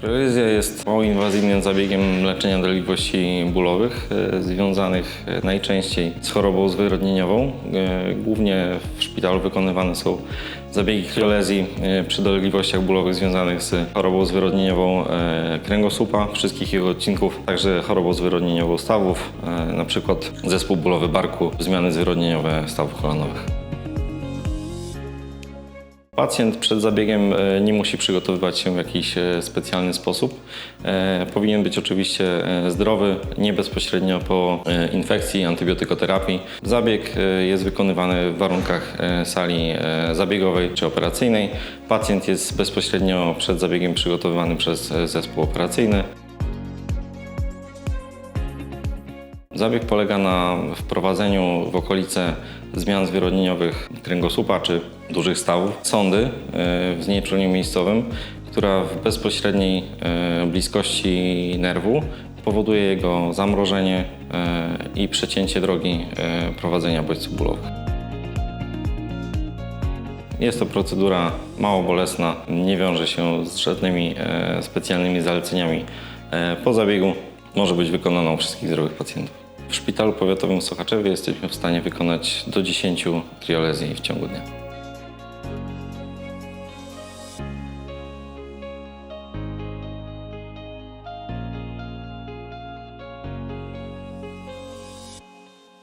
Trylezja jest mało inwazyjnym zabiegiem leczenia dolegliwości bólowych, e, związanych e, najczęściej z chorobą zwyrodnieniową. E, Głównie w szpitalu wykonywane są zabiegi trylezji e, przy dolegliwościach bólowych związanych z chorobą zwyrodnieniową kręgosłupa, wszystkich jego odcinków, także chorobą zwyrodnieniową stawów, przykład zespół bólowy barku, zmiany zwyrodnieniowe stawów kolanowych. Pacjent przed zabiegiem e, nie musi przygotowywać się w jakiś e, specjalny sposób. E, Powinien być oczywiście zdrowy, nie bezpośrednio po infekcji, antybiotykoterapii. Zabieg jest wykonywany w warunkach sali zabiegowej czy operacyjnej. Pacjent jest bezpośrednio przed zabiegiem przygotowywany przez zespół operacyjny. Zabieg polega na wprowadzeniu w okolice zmian zwyrodnieniowych kręgosłupa czy dużych stawów sondy e, w znieczuleniu miejscowym, która w bezpośredniej e, bliskości nerwu powoduje jego zamrożenie e, i przecięcie drogi prowadzenia bodźców bólowych. Jest to procedura mało bolesna, nie wiąże się z żadnymi specjalnymi zaleceniami. Po zabiegu może być wykonana u wszystkich zdrowych pacjentów. W szpitalu powiatowym w Sochaczewie jesteśmy w stanie wykonać do 10 triolezji w ciągu dnia.